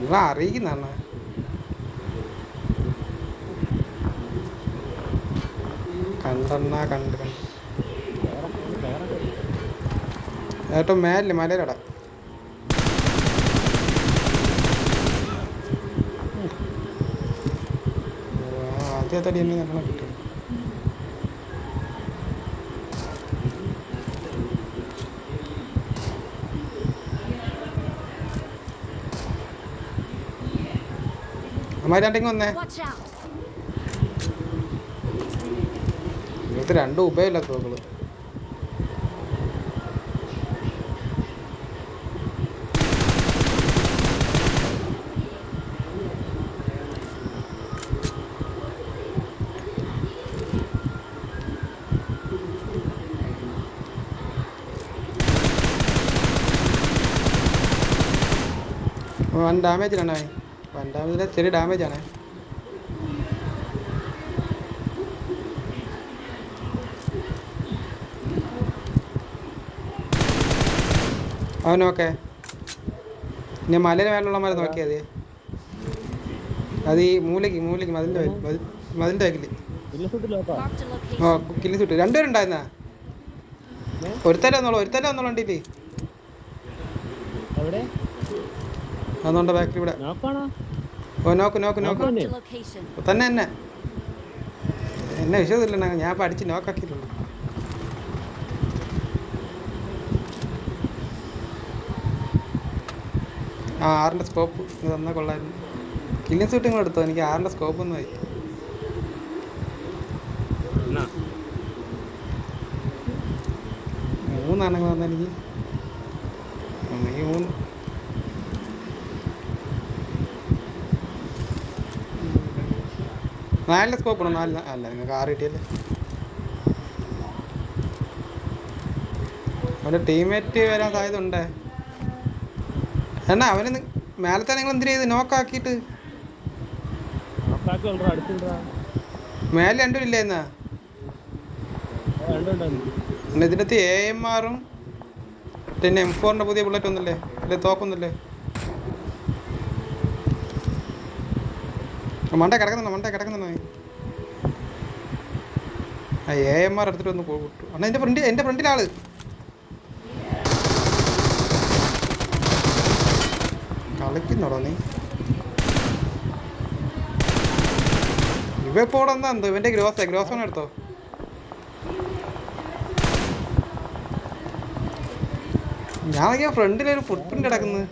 നിങ്ങൾ അറിയിക്കുന്നതാണ്. കണ്ടെണ്ണ കണ്ട് ഏറ്റവും മേലിൽ മലയിലട. ആദ്യത്തെ അടി തന്നെ കിട്ടും. അമ്മാരി രണ്ടെങ്കിൽ വന്നേ Watch out! ഇങ്ങനത്തെ രണ്ടും ഉപയോഗില്ല തോക്കള് വൺ ഡാമേജിലാണ് ഡാമേജിലെ ചെറിയ ഡാമേജ് ആണ്. അവനോക്കെ ഞാൻ മലയുടെ മേലുള്ള മരം നോക്കിയത് മതി. അത് ഈ മൂലയ്ക്ക് മൂലയ്ക്ക് മതിലിന്റെ മതി- വയ്ക്കില്ല ഓ. കില്ലി സുട്ട് രണ്ടുപേരുണ്ടായിരുന്നാ? ഒരുത്തല്ലേ വന്നോളൂ ഒരുത്തല്ലേ വന്നോളൂ എവിടെ അതുകൊണ്ട് ബാക്കിൽ ഇവിടെ. ഓ നോക്ക് നോക്ക് നോക്ക്. location. തന്നെ എന്നെ വിശ്വസിച്ചില്ല ഞാൻ ഇപ്പം അടിച്ച് നോക്കാക്കിയിട്ടുള്ളൂ ആ ആറിന്റെ സ്കോപ്പ് ഇത് തന്നാൽ കൊള്ളായിരുന്നു. കില്ലിങ് സൂട്ടിങ് എടുത്തോ എനിക്ക് ആറിന്റെ സ്കോപ്പ് ഒന്നും ആയി. മൂന്നാണെങ്കിൽ വന്നെനിക്ക് ഈ മൂന്ന്. നാലിന്റെ സ്കോപ്പ് ഉണ്ട്? നല്ല അല്ല നിങ്ങൾക്ക് ആറ് കിട്ടിയല്ലേ? അവന്റെ ടീംമേറ്റ് വരാൻ സാധ്യത ഉണ്ടേ എന്നാ അവന് മേലത്തെ നിങ്ങൾ എന്തിനാ ചെയ്ത് നോക്കാക്കിയിട്ട് നോക്കാക്കി ഉള്ളടാ അടുത്തില്ലടാ മേലെ രണ്ടും ഇല്ലേ എന്നാ? ഇതിനകത്ത് എ എം ആറും പിന്നെ എം ഫോറിന്റെ പുതിയ ബുള്ളറ്റ് ഒന്നല്ലേ അല്ലെ തോക്കൊന്നല്ലേ മണ്ട കിടക്കുന്നുണ്ട് മണ്ട കിടക്കുന്നുണ്ട് ആ എ എം ആർ എടുത്തിട്ട് ഒന്ന് പോട്ടു അണ്ണാ എന്റെ ഫ്രണ്ട് എന്റെ ഫ്രണ്ടിലാൾ കളിക്കുന്നോടോ നീ. ഇവ ഇപ്പോൾ എന്താ എന്തോ ഇവന്റെ ഗ്രോസ് ഗ്രോസ് ഓൺ എടുത്തോ. ഞാൻ ഫ്രണ്ടിലൊരു ഫുട് പ്രിന്റ് കിടക്കുന്നത്